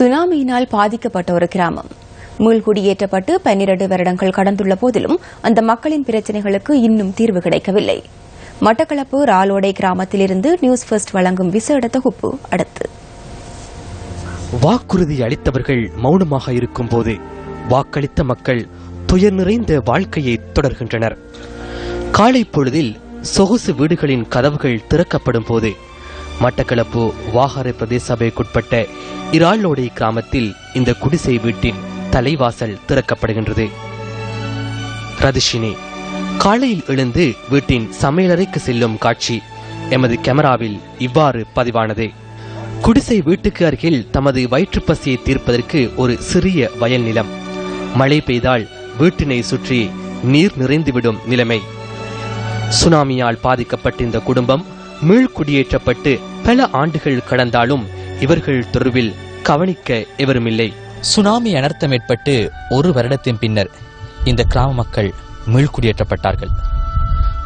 சுனாமியினால் பாதிக்கப்பட்ட ஒரு கிராமம். மீள்குடியேற்றப்பட்டு பன்னிரண்டு வருடங்கள் கடந்துள்ள போதிலும் அந்த மக்களின் பிரச்சினைகளுக்கு இன்னும் தீர்வு கிடைக்கவில்லை. மட்டக்களப்பு ராலோடை கிராமத்திலிருந்து நியூஸ் ஃபர்ஸ்ட் வழங்கும் விசேட தொகுப்பு அடுத்து. வாக்குறுதி அளித்தவர்கள் மௌனமாக இருக்கும்போது வாக்களித்த மக்கள் துயர் நிறைந்த வாழ்க்கையை தொடர்கின்றனர். காலை பொழுதில் சொகுசு வீடுகளின் கதவுகள் திறக்கப்படும் போது மட்டக்களப்பு வாகரை பிரதேச சபைக்குட்பட்ட இராளோடை கிராமத்தில் இந்த குடிசை வீட்டின் தலைவாசல் திறக்கப்படுகின்றது. ரதிஷினி காலையில் எழுந்து வீட்டின் சமையலறைக்கு செல்லும் காட்சி எமது கேமராவில் இவ்வாறு பதிவானது. குடிசை வீட்டுக்கு அருகில் தமது வயிற்றுப்பசியை தீர்ப்பதற்கு ஒரு சிறிய வயல் நிலம். மழை பெய்தால் வீட்டினை சுற்றி நீர் நிறைந்துவிடும் நிலைமை. சுனாமியால் பாதிக்கப்பட்ட இந்த குடும்பம் மீள்குடியேற்றப்பட்டு பல ஆண்டுகள் கடந்தாலும் இவர்கள் தொடர்பில் கவனிக்க எவருமில்லை. சுனாமி அனர்த்தம் ஏற்பட்டு ஒரு வருடத்தின் பின்னர் இந்த கிராம மக்கள் மீள்குடியேற்றப்பட்டார்கள்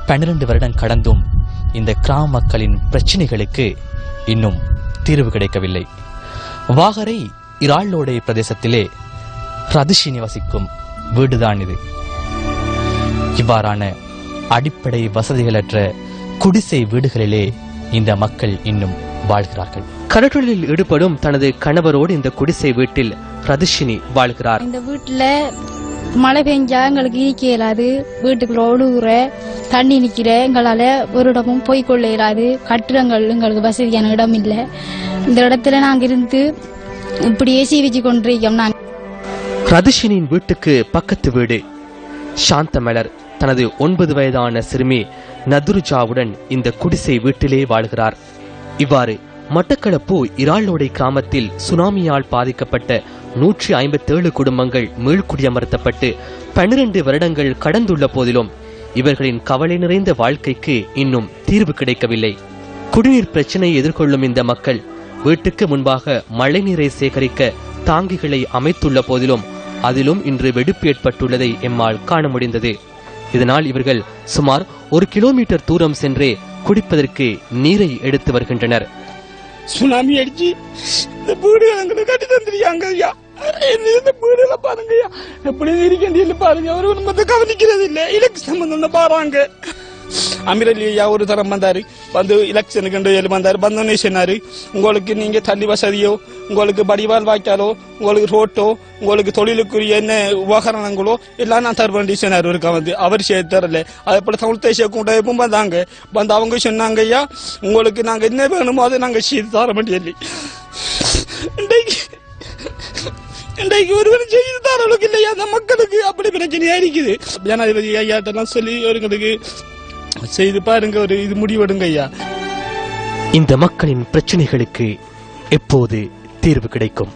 பன்னிரண்டு வருடம் கடந்தும் இந்த கிராம மக்களின் பிரச்சனைகளுக்கு இன்னும் தீர்வு கிடைக்கவில்லை. வாகரை இராள்ளோடை பிரதேசத்திலே ரதிஷினி வசிக்கும் வீடுதான் இது. இவ்வாறான அடிப்படை வசதிகளற்ற குடிசை வீடுகளிலே இந்த மக்கள் இன்னும் வாழ்கிறார்கள். கடற்றொழிலில் ஈடுபடும் தனது கணவரோடு இந்த குடிசை வீட்டில் ரதிஷினி வாழ்கிறார். இந்த வீட்டுல மழை பெஞ்சா எங்களுக்கு ஈக்க இயலாது. வீட்டுக்குள்ள ஒழுகுற தண்ணி நிக்கிற எங்களால ஒரு இடமும் போய் கொள்ள இயலாது. கட்டிடங்கள் எங்களுக்கு வசதியான இடம் இல்லை. இந்த இடத்துல நாங்க இருந்து இப்படியே சீவிச்சு கொண்டிருக்கோம் நாங்க. ரதிஷினியின் வீட்டுக்கு பக்கத்து வீடு. சாந்தமலர் தனது ஒன்பது வயதான சிறுமி நதுருஜாவுடன் இந்த குடிசை வீட்டிலே வாழ்கிறார். இவ்வாறு மட்டக்களப்பு இராளோடை கிராமத்தில் சுனாமியால் பாதிக்கப்பட்ட நூற்றி ஐம்பத்தேழு குடும்பங்கள் மீள்குடியமர்த்தப்பட்டு பன்னிரண்டு வருடங்கள் கடந்துள்ள போதிலும் இவர்களின் கவலை நிறைந்த வாழ்க்கைக்கு இன்னும் தீர்வு கிடைக்கவில்லை. குடிநீர் பிரச்சனையை எதிர்கொள்ளும் இந்த மக்கள் வீட்டுக்கு முன்பாக மழைநீரை சேகரிக்க தாங்கிகளை அமைத்துள்ள போதிலும் அதிலும் இன்று வெடிப்பு ஏற்பட்டுள்ளதை எம்மால் காண முடிந்தது. இதனால் இவர்கள் சுமார் ஒரு கிலோமீட்டர் தூரம் சென்றே குடிப்பதற்கு நீரை எடுத்து வருகின்றனர். சுனாமி அடிச்சு இந்த வீடு எங்களுக்கு கட்டி தந்துருக்காங்க ஐயா. என்ன இந்த வீடுல பாருங்க ஐயா. எப்படி இருக்கேன் பாருங்க அவரு நம்ம கவனிக்கிறது இல்ல இலக்கு சம்பந்தம் பாருங்க. அமிரலி ஐயா ஒரு தரம் வந்தாரு. வந்து எலெக்ஷனுக்கு ரெண்டு வந்தாரு. வந்தோடனே சொன்னாரு? உங்களுக்கு நீங்க தண்ணி வசதியோ உங்களுக்கு வடிவால் வாய்க்காலோ உங்களுக்கு ரோட்டோ உங்களுக்கு தொழிலுக்குரிய என்ன உபகரணங்களோ எல்லாம் நான் தருவேன் சொன்னார். இருக்கா வந்து அவர் செய்து தரல. அதே போல தமிழ் தேசிய கூட்டமைப்பும் வந்தாங்க. வந்து அவங்க சொன்னாங்க ஐயா உங்களுக்கு நாங்க என்ன வேணுமோ அதை நாங்க செய்து தர சொல்லி. இன்றைக்கு இன்றைக்கு ஒருவரும் செய்து தர அளவுக்கு இல்லையா? அந்த மக்களுக்கு அப்படி பிரச்சனையா இருக்குது. ஜனாதிபதி ஐயாட்டெல்லாம் சொல்லி அவர்களுக்கு செய்து பாருங்க ஒரு இது முடிவெடுங்க ஐயா. இந்த மக்களின் பிரச்சனைகளுக்கு எப்போது தீர்வு கிடைக்கும்?